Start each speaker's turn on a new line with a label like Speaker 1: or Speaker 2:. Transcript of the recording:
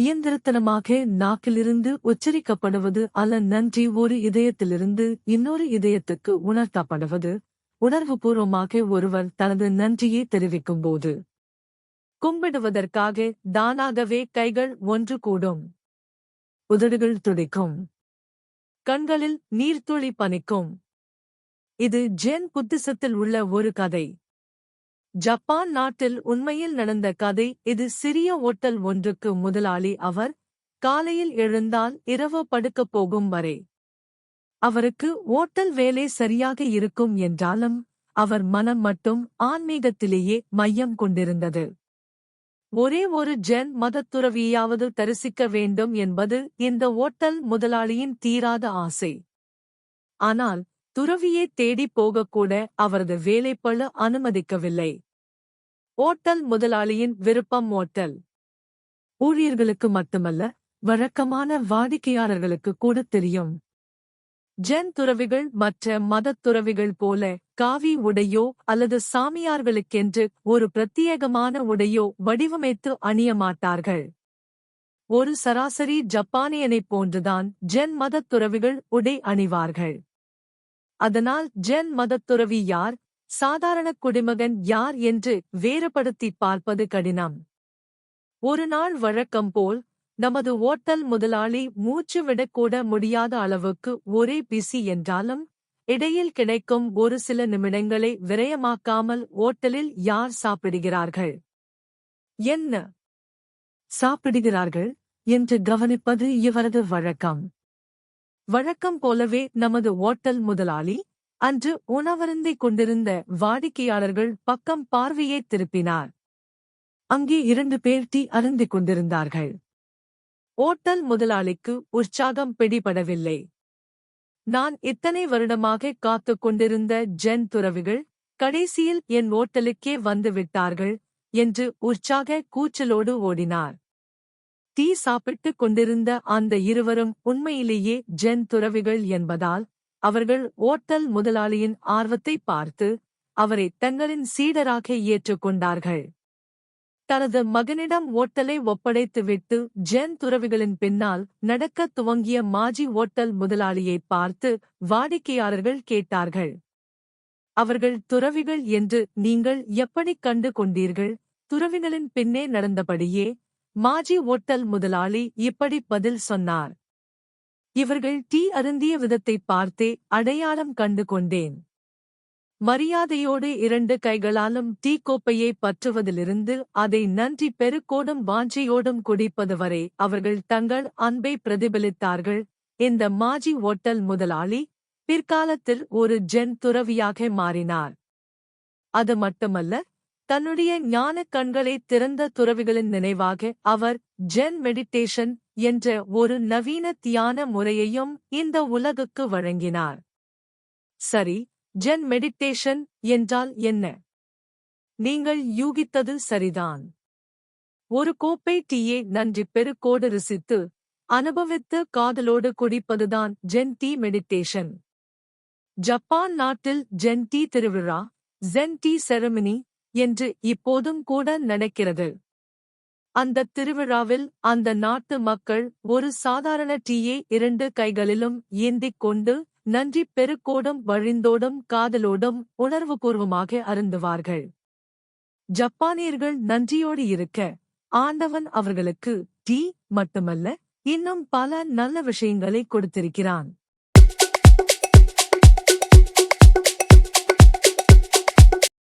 Speaker 1: இயந்திரத்தனமாக நாக்கிலிருந்து உச்சரிக்கப்படுவது அல்ல நன்றி. ஒரு இதயத்திலிருந்து இன்னொரு இதயத்துக்கு உணர்த்தப்படுவது. உணர்வுபூர்வமாக ஒருவர் தனது நன்றியை தெரிவிக்கும்போது கும்பிடுவதற்காக தானாகவே கைகள் ஒன்று கூடும். உதடுகள் துடிக்கும். கண்களில் நீர்த்துளி பனிக்கும். இது ஜென் புத்திசத்தில் உள்ள ஒரு கதை. ஜப்பான் நாட்டில் உண்மையில் நடந்த கதை இது சிறிய ஓட்டல் ஒன்றுக்கு முதலாளி அவர் காலையில் எழுந்தால் இரவு படுக்கப் போகும் வரை. அவருக்கு ஓட்டல் வேலை சரியாக இருக்கும் என்றாலும் அவர் மனம் மட்டும் ஆன்மீகத்திலேயே மையம் கொண்டிருந்தது. ஒரே ஒரு ஜென் மதத்துறவியாவது தரிசிக்க வேண்டும் என்பது இந்த ஓட்டல் முதலாளியின் தீராத ஆசை. ஆனால் துறவியை தேடிப் போகக்கூட அவரது வேலைப்பழு அனுமதிக்கவில்லை. ஓட்டல் முதலாளியின் விருப்பம் ஓட்டல். ஊழியர்களுக்கு மட்டுமல்ல வழக்கமான வாடிக்கையாளர்களுக்கு கூட தெரியும். ஜென் துறவிகள் மற்ற மதத் துறவிகள் போல காவி உடையோ அல்லது சாமியார்களுக்கென்று ஒரு பிரத்யேகமான உடையோ வடிவமைத்து அணிய மாட்டார்கள். ஒரு சராசரி ஜப்பானியனைப் போன்றுதான் ஜென் மதத் துறவிகள் உடை அணிவார்கள். அதனால் ஜென் மதத் துறவி யார்? சாதாரண குடிமகன் யார் என்று வேறுபடுத்தி பார்ப்பது கடினம். ஒரு நாள் வழக்கம் போல் நமது ஓட்டல் முதலாளி மூச்சு விடக்கூட முடியாத அளவுக்கு ஒரே பிசி என்றாலும் இடையில் கிடைக்கும் ஒரு சில நிமிடங்களை விரயமாக்காமல் ஓட்டலில் யார் சாப்பிடுகிறார்கள்? என்ன? சாப்பிடுகிறார்கள் என்று கவனிப்பது இவரது வழக்கம். வழக்கம் போலவே நமது ஓட்டல் முதலாளி அன்று உணவருந்திக் கொண்டிருந்த வாடிக்கையாளர்கள் பக்கம் பார்வையை திருப்பினார். அங்கே இரண்டு பேர் டீ அருந்திக் கொண்டிருந்தார்கள். ஓட்டல் முதலாளிக்கு உற்சாகம் பிடிபடவில்லை. நான் இத்தனை வருடமாக காத்துக் கொண்டிருந்த ஜென் துறவிகள் கடைசியில் என் ஓட்டலுக்கே வந்து விட்டார்கள் என்று உற்சாக கூச்சலோடு ஓடினார். டீ சாப்பிட்டுக் கொண்டிருந்த அந்த இருவரும் உண்மையிலேயே ஜென் துறவிகள் என்பதால் அவர்கள் ஓட்டல் முதலாளியின் ஆர்வத்தை பார்த்து அவரை தங்களின் சீடராக ஏற்றுக்கொண்டார்கள். தனது மகனிடம் ஓட்டலை ஒப்படைத்துவிட்டு ஜென் துறவிகளின் பின்னால் நடக்கத் துவங்கிய மாஜி ஓட்டல் முதலாளியை பார்த்து வாடிக்கையாளர்கள் கேட்டார்கள். அவர்கள் துறவிகள் என்று நீங்கள் எப்படிக் கண்டு கொண்டீர்கள்? துறவிகளின் பின்னே நடந்தபடியே? மாஜி ஓட்டல் முதலாளி இப்படி பதில் சொன்னார். இவர்கள் டீ அருந்திய விதத்தை பார்த்தே அடையாளம் கண்டு கொண்டேன். மரியாதையோடு இரண்டு கைகளாலும் டீ கோப்பையை பற்றுவதிலிருந்து அதை நன்றி பெருக்கோடும் வாஞ்சையோடும் குடிப்பது வரை அவர்கள் தங்கள் அன்பை பிரதிபலித்தார்கள். இந்த மாஜி ஓட்டல் முதலாளி பிற்காலத்தில் ஒரு ஜென் துறவியாக மாறினார். அது மட்டுமல்ல தன்னுடைய ஞான கண்களை திறந்த துறவிகளின் நினைவாக அவர் ஜென் மெடிடேஷன் என்ற ஒரு நவீன தியான முறையையும் இந்த உலகுக்கு வழங்கினார். சரி ஜென் மெடிடேஷன் என்றால் என்ன? நீங்கள் யூகித்தது சரிதான். ஒரு கோப்பை டீயை நன்றி பெருக்கோடு ருசித்து அனுபவித்து காதலோடு குடிப்பதுதான் ஜென் டீ மெடிடேஷன். ஜப்பான் நாட்டில் ஜென் டீ திருவிழா ஜென் டீ செரமனி என்று இப்போதும் கூட நடக்கிறது. அந்த திருவிழாவில் அந்த நாட்டு மக்கள் ஒரு சாதாரண டீயை இரண்டு கைகளிலும் ஏந்திக் கொண்டு நன்றி பெருக்கோடும் வழிந்தோடும் காதலோடும் உணர்வுபூர்வமாக அருந்துவார்கள். ஜப்பானியர்கள் நன்றியோடு இருக்க ஆண்டவன் அவர்களுக்கு டீ மட்டுமல்ல இன்னும் பல நல்ல விஷயங்களை கொடுத்திருக்கிறான்.